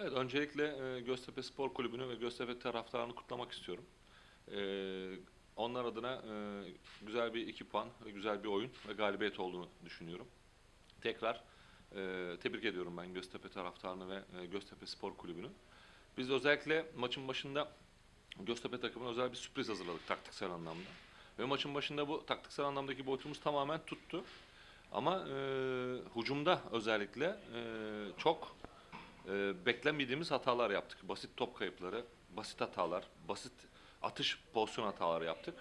Evet, öncelikle e, Göztepe Spor Kulübü'nü ve Göztepe taraftarını kutlamak istiyorum. E, onlar adına e, güzel bir iki puan ve güzel bir oyun ve galibiyet olduğunu düşünüyorum. Tekrar tebrik ediyorum ben Göztepe taraftarını ve Göztepe Spor Kulübü'nü. Biz özellikle maçın başında Göztepe takımına özel bir sürpriz hazırladık taktiksel anlamda. Ve maçın başında bu taktiksel anlamdaki boyutumuz tamamen tuttu. Ama e, hucumda özellikle e, çok e, beklemediğimiz hatalar yaptık. Basit top kayıpları, basit hatalar, basit atış pozisyon hataları yaptık.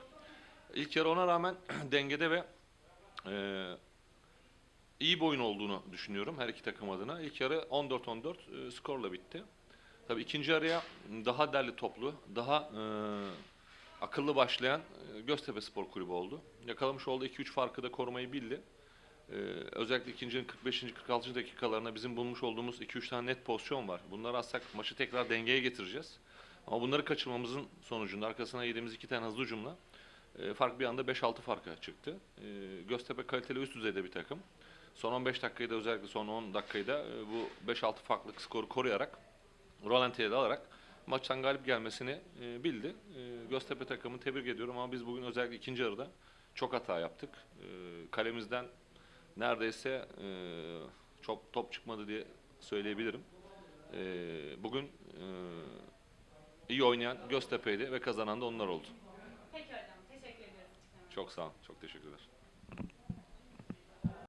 İlk yarı ona rağmen dengede ve e, iyi bir oyun olduğunu düşünüyorum her iki takım adına. İlk yarı 14-14 e, skorla bitti. Tabii ikinci yarıya daha derli toplu, daha e, akıllı başlayan e, Göztepe Spor Kulübü oldu. Yakalamış olduğu 2-3 farkı da korumayı bildi. Ee, özellikle ikincinin 45. 46. dakikalarında bizim bulmuş olduğumuz 2-3 tane net pozisyon var. Bunları atsak maçı tekrar dengeye getireceğiz. Ama bunları kaçırmamızın sonucunda arkasına yediğimiz iki tane hızlı hücumla e, fark bir anda 5-6 farka çıktı. E, Göztepe kaliteli üst düzeyde bir takım. Son 15 dakikayı da özellikle son 10 dakikayı da e, bu 5-6 farklılık skoru koruyarak Rolanti'ye de alarak maçtan galip gelmesini e, bildi. E, Göztepe takımını tebrik ediyorum ama biz bugün özellikle ikinci yarıda çok hata yaptık. E, kalemizden neredeyse e, çok top çıkmadı diye söyleyebilirim. E, bugün e, iyi oynayan Göztepe'ydi ve kazanan da onlar oldu. Peki hocam, teşekkür için. Çok sağ olun, çok teşekkürler.